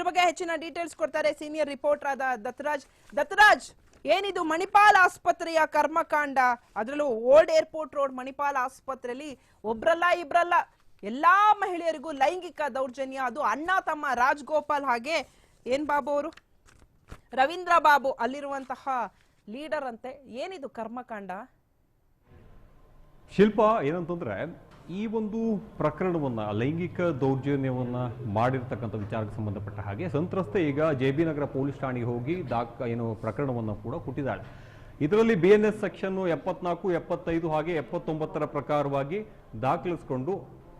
ಇದ್ರ ಬಗ್ಗೆ ಹೆಚ್ಚಿನ ಡೀಟೇಲ್ಸ್ ಕೊಡ್ತಾರೆ ಸೀನಿಯರ್ ರಿಪೋರ್ಟರ್ ಆದ ದತ್ತರಾಜ್. ದತ್ತರಾಜ್, ಏನಿದು ಮಣಿಪಾಲ್ ಆಸ್ಪತ್ರೆಯ ಕರ್ಮಕಾಂಡ? ಅದರಲ್ಲೂ ಓಲ್ಡ್ ಏರ್ಪೋರ್ಟ್ ರೋಡ್ ಮಣಿಪಾಲ್ ಆಸ್ಪತ್ರೆಯಲ್ಲಿ ಒಬ್ರಲ್ಲ ಇಬ್ರಲ್ಲ. ಎಲ್ಲಾ ಮಹಿಳೆಯರಿಗೂ ಲೈಂಗಿಕ ದೌರ್ಜನ್ಯ. ಅದು ಅಣ್ಣ, ತಮ್ಮ ರಾಜ್ಗೋಪಾಲ್ ಹಾಗೆ. ಏನ್ ಬಾಬು ಅವರು? ರವೀಂದ್ರ ಬಾಬು ಅಲ್ಲಿರುವಂತಹ ಲೀಡರ್ ಅಂತೆ. ಏನಿದು ಕರ್ಮಕಾಂಡ? ಶಿಲ್ಪ ಏನಂತಂದ್ರೆ ಈ ಒಂದು ಪ್ರಕರಣವನ್ನು ಲೈಂಗಿಕ ದೌರ್ಜನ್ಯವನ್ನ ಮಾಡಿರ್ತಕ್ಕಂಥ ವಿಚಾರಕ್ಕೆ ಸಂಬಂಧಪಟ್ಟ ಹಾಗೆ ಸಂತ್ರಸ್ತೆ ಈಗ ಜೆ ಬಿ ನಗರ ಪೊಲೀಸ್ ಠಾಣೆಗೆ ಹೋಗಿ ದಾಖ ಏನು ಪ್ರಕರಣವನ್ನು ಕೂಡ ಕೊಟ್ಟಿದ್ದಾಳೆ. ಇದರಲ್ಲಿ ಬಿ ಎನ್ ಎಸ್ ಸೆಕ್ಷನ್ ಎಪ್ಪತ್ನಾಲ್ಕು, ಎಪ್ಪತ್ತೈದು ಹಾಗೆ ಎಪ್ಪತ್ತೊಂಬತ್ತರ ಪ್ರಕಾರವಾಗಿ ದಾಖಲಿಸಿಕೊಂಡು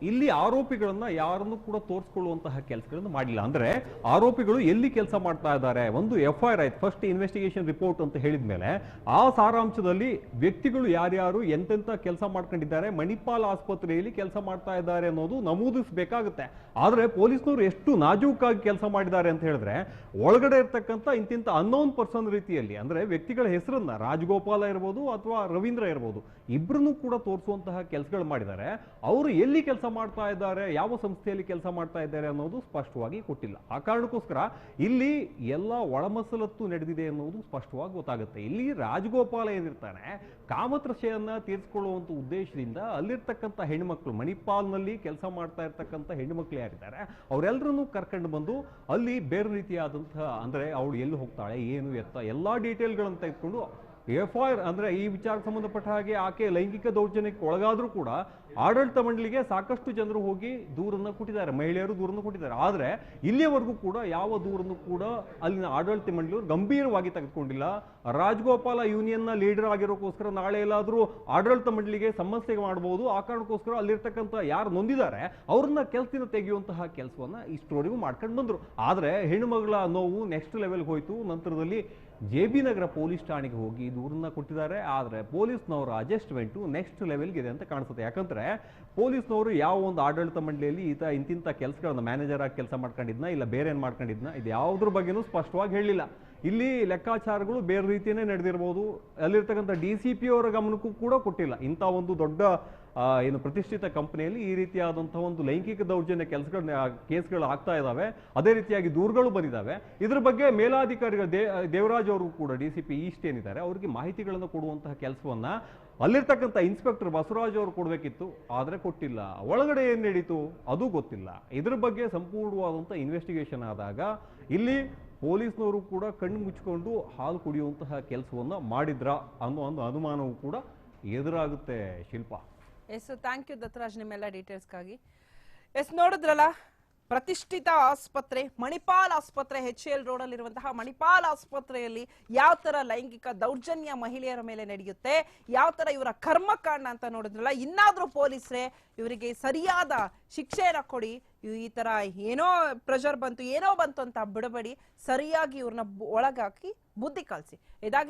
ಇಲ್ಲಿ ಆರೋಪಿಗಳನ್ನ ಯಾರನ್ನು ಕೂಡ ತೋರಿಸ್ಕೊಳ್ಳುವಂತಹ ಕೆಲಸಗಳನ್ನು ಮಾಡಿಲ್ಲ. ಅಂದ್ರೆ ಆರೋಪಿಗಳು ಎಲ್ಲಿ ಕೆಲಸ ಮಾಡ್ತಾ ಇದ್ದಾರೆ? ಒಂದು ಎಫ್ ಐ ಆಯ್ತು ಫಸ್ಟ್ ಇನ್ವೆಸ್ಟಿಗೇಷನ್ ರಿಪೋರ್ಟ್ ಅಂತ ಹೇಳಿದ ಮೇಲೆ ಆ ಸಾರಾಂಶದಲ್ಲಿ ವ್ಯಕ್ತಿಗಳು ಯಾರ್ಯಾರು, ಎಂತೆಂತ ಕೆಲಸ ಮಾಡ್ಕೊಂಡಿದ್ದಾರೆ, ಮಣಿಪಾಲ್ ಆಸ್ಪತ್ರೆಯಲ್ಲಿ ಕೆಲಸ ಮಾಡ್ತಾ ಇದ್ದಾರೆ ಅನ್ನೋದು ನಮೂದಿಸಬೇಕಾಗುತ್ತೆ. ಆದ್ರೆ ಪೊಲೀಸ್ನವರು ಎಷ್ಟು ನಾಜೂಕಾಗಿ ಕೆಲಸ ಮಾಡಿದ್ದಾರೆ ಅಂತ ಹೇಳಿದ್ರೆ, ಒಳಗಡೆ ಇರ್ತಕ್ಕಂಥ ಇಂತಿಂತ ಅನ್ನೋನ್ ಪರ್ಸನ್ ರೀತಿಯಲ್ಲಿ, ಅಂದ್ರೆ ವ್ಯಕ್ತಿಗಳ ಹೆಸರನ್ನ ರಾಜಗೋಪಾಲ ಇರ್ಬೋದು ಅಥವಾ ರವೀಂದ್ರ ಇರ್ಬೋದು ಇಬ್ಬರನ್ನು ಕೂಡ ತೋರಿಸುವಂತಹ ಕೆಲಸಗಳು ಮಾಡಿದ್ದಾರೆ. ಅವರು ಎಲ್ಲಿ ಕೆಲಸ ಮಾಡ್ತಾ ಇದ್ದಾರೆ, ಯಾವ ಸಂಸ್ಥೆಯಲ್ಲಿ ಕೆಲಸ ಮಾಡ್ತಾ ಇದ್ದಾರೆ ಅನ್ನೋದು ಸ್ಪಷ್ಟವಾಗಿ ಕೊಟ್ಟಿಲ್ಲ. ಆ ಕಾರಣಕ್ಕೋಸ್ಕರ ಇಲ್ಲಿ ಎಲ್ಲ ಒಳಮಸಲತ್ತು ನಡೆದಿದೆ ಅನ್ನೋದು ಸ್ಪಷ್ಟವಾಗಿ ಗೊತ್ತಾಗುತ್ತೆ. ಇಲ್ಲಿ ರಾಜಗೋಪಾಲ ಏನಿರ್ತಾನೆ, ಕಾಮತೃಷೆಯನ್ನ ತೀರಿಸಿಕೊಳ್ಳುವಂಥ ಉದ್ದೇಶದಿಂದ ಅಲ್ಲಿರ್ತಕ್ಕಂಥ ಹೆಣ್ಮಕ್ಳು, ಮಣಿಪಾಲ್ನಲ್ಲಿ ಕೆಲಸ ಮಾಡ್ತಾ ಇರ್ತಕ್ಕಂಥ ಹೆಣ್ಮಕ್ಳು ಯಾರಿದ್ದಾರೆ ಅವರೆಲ್ಲರನ್ನೂ ಕರ್ಕೊಂಡು ಬಂದು ಅಲ್ಲಿ ಬೇರೆ ರೀತಿಯಾದಂತಹ ಅಂದ್ರೆ ಅವಳು ಎಲ್ಲಿ ಹೋಗ್ತಾಳೆ, ಏನು ಎತ್ತ, ಎಲ್ಲಾ ಡೀಟೇಲ್ಗಳನ್ನು ತೆಗೆದುಕೊಂಡು ಎಫ್ ಐ ಆರ್ ಅಂದ್ರೆ ಈ ವಿಚಾರಕ್ಕೆ ಸಂಬಂಧಪಟ್ಟ ಹಾಗೆ ಆಕೆ ಲೈಂಗಿಕ ದೌರ್ಜನ್ಯಕ್ಕೆ ಒಳಗಾದ್ರೂ ಕೂಡ ಆಡಳಿತ ಮಂಡಳಿಗೆ ಸಾಕಷ್ಟು ಜನರು ಹೋಗಿ ದೂರನ್ನು ಕೊಟ್ಟಿದ್ದಾರೆ, ಮಹಿಳೆಯರು ದೂರನ್ನು ಕೊಟ್ಟಿದ್ದಾರೆ. ಆದ್ರೆ ಇಲ್ಲಿಯವರೆಗೂ ಕೂಡ ಯಾವ ದೂರನ್ನು ಕೂಡ ಅಲ್ಲಿನ ಆಡಳಿತ ಮಂಡಳಿಯವರು ಗಂಭೀರವಾಗಿ ತೆಗೆದುಕೊಂಡಿಲ್ಲ. ರಾಜಗೋಪಾಲ ಯೂನಿಯನ್ನ ಲೀಡರ್ ಆಗಿರೋಕ್ಕೋಸ್ಕರ ನಾಳೆ ಎಲ್ಲಾದರೂ ಆಡಳಿತ ಮಂಡಳಿಗೆ ಸಮಸ್ಯೆ ಮಾಡಬಹುದು ಆ ಕಾರಣಕ್ಕೋಸ್ಕರ ಅಲ್ಲಿರ್ತಕ್ಕಂಥ ಯಾರು ನೊಂದಿದ್ದಾರೆ, ಅವ್ರನ್ನ ಕೆಲಸದಿಂದ ತೆಗೆಯುವಂತಹ ಕೆಲಸವನ್ನ ಇಷ್ಟರವರೆಗೂ ಮಾಡ್ಕೊಂಡು ಬಂದರು. ಆದ್ರೆ ಹೆಣ್ಣುಮಗಳ ನೋವು ನೆಕ್ಸ್ಟ್ ಲೆವೆಲ್ಗೆ ಹೋಯ್ತು. ನಂತರದಲ್ಲಿ ಜೆ ಬಿ ನಗರ ಪೊಲೀಸ್ ಠಾಣೆಗೆ ಹೋಗಿ ದೂರನ್ನ ಕೊಟ್ಟಿದ್ದಾರೆ. ಆದ್ರೆ ಪೊಲೀಸ್ನವರ ಅಡ್ಜಸ್ಟ್ಮೆಂಟ್ ನೆಕ್ಸ್ಟ್ ಲೆವೆಲ್ಗೆ ಇದೆ ಅಂತ ಕಾಣಿಸುತ್ತೆ. ಯಾಕಂದ್ರೆ ಪೊಲೀಸ್ನವರು ಯಾವ ಒಂದು ಆಡಳಿತ ಮಂಡಳಿಯಲ್ಲಿ ಈತ ಇಂತಿಂತ ಕೆಲಸಗಳನ್ನ ಮ್ಯಾನೇಜರ್ ಆಗಿ ಕೆಲಸ ಮಾಡ್ಕೊಂಡಿದ್ನ ಇಲ್ಲ ಬೇರೆ ಏನ್ ಮಾಡ್ಕೊಂಡಿದ್ನ ಇದು ಯಾವುದ್ರ ಬಗ್ಗೆನೂ ಸ್ಪಷ್ಟವಾಗಿ ಹೇಳಿಲ್ಲ. ಇಲ್ಲಿ ಲೆಕ್ಕಾಚಾರಗಳು ಬೇರೆ ರೀತಿಯೇ ನಡೆದಿರಬಹುದು ಅಲ್ಲಿರ್ತಕ್ಕಂಥ ಡಿ ಸಿ ಪಿ ಅವರ ಗಮನಕ್ಕೂ ಕೂಡ ಕೊಟ್ಟಿಲ್ಲ. ಇಂಥ ಒಂದು ದೊಡ್ಡ ಏನು ಪ್ರತಿಷ್ಠಿತ ಕಂಪನಿಯಲ್ಲಿ ಈ ರೀತಿಯಾದಂಥ ಒಂದು ಲೈಂಗಿಕ ದೌರ್ಜನ್ಯ ಕೆಲಸಗಳು ಕೇಸ್ಗಳು ಆಗ್ತಾ ಇದ್ದಾವೆ ಅದೇ ರೀತಿಯಾಗಿ ದೂರುಗಳು ಬಂದಿದ್ದಾವೆ ಇದ್ರ ಬಗ್ಗೆ ಮೇಲಾಧಿಕಾರಿಗಳು ದೇವರಾಜ್ ಅವರು ಕೂಡ ಡಿ ಸಿ ಪಿ ಈಸ್ಟ್ ಏನಿದ್ದಾರೆ, ಅವರಿಗೆ ಮಾಹಿತಿಗಳನ್ನು ಕೊಡುವಂತಹ ಕೆಲಸವನ್ನ ಅಲ್ಲಿರ್ತಕ್ಕಂಥ ಇನ್ಸ್ಪೆಕ್ಟರ್ ಬಸವರಾಜ್ ಅವರು ಕೊಡಬೇಕಿತ್ತು, ಆದರೆ ಕೊಟ್ಟಿಲ್ಲ. ಒಳಗಡೆ ಏನು ನಡೀತು? ಅದು ಗೊತ್ತಿಲ್ಲ. ಇದ್ರ ಬಗ್ಗೆ ಸಂಪೂರ್ಣವಾದಂಥ ಇನ್ವೆಸ್ಟಿಗೇಷನ್ ಆದಾಗ ಇಲ್ಲಿ ಪೊಲೀಸ್ನವರು ಕೂಡ ಕಣ್ಣು ಮುಚ್ಚಿಕೊಂಡು ಹಾಲು ಕುಡಿಯುವಂತಹ ಕೆಲಸವನ್ನು ಮಾಡಿದ್ರ ಅನ್ನೋ ಒಂದು ಅನುಮಾನವೂ ಕೂಡ ಎದುರಾಗುತ್ತೆ Shilpa. Yes thank you Dattaraj ನಿಮ್ಮೆಲ್ಲ ಡೀಟೇಲ್ಸ್ಗಾಗಿ ಎಸ್, ನೋಡಿದ್ರಲ್ಲ, ಪ್ರತಿಷ್ಠಿತ ಆಸ್ಪತ್ರೆ, ಮಣಿಪಾಲ್ ಆಸ್ಪತ್ರೆ ಎಚ್ ಎಲ್ ರೋಡ್ ಅಲ್ಲಿರುವಂತಹ ಮಣಿಪಾಲ್ ಆಸ್ಪತ್ರೆಯಲ್ಲಿ ಯಾವ ತರ ಲೈಂಗಿಕ ದೌರ್ಜನ್ಯ ಮಹಿಳೆಯರ ಮೇಲೆ ನಡೆಯುತ್ತೆ, ಯಾವ ತರ ಇವರ ಕರ್ಮಕಾಂಡ ಅಂತ ನೋಡಿದ್ರಲ್ಲ, ಇನ್ನಾದ್ರೂ ಪೊಲೀಸರೇ ಇವರಿಗೆ ಸರಿಯಾದ ಶಿಕ್ಷೆಯನ್ನ ಕೊಡಿ ಈ ತರ ಏನೋ ಪ್ರೆಷರ್ ಬಂತು, ಏನೋ ಬಂತು ಅಂತ ಬಿಡಬೇಡಿ, ಸರಿಯಾಗಿ ಇವ್ರನ್ನ ಒಳಗಾಕಿ ಬುದ್ಧಿ ಕಲಿಸಿ. ಇದಾಗಿ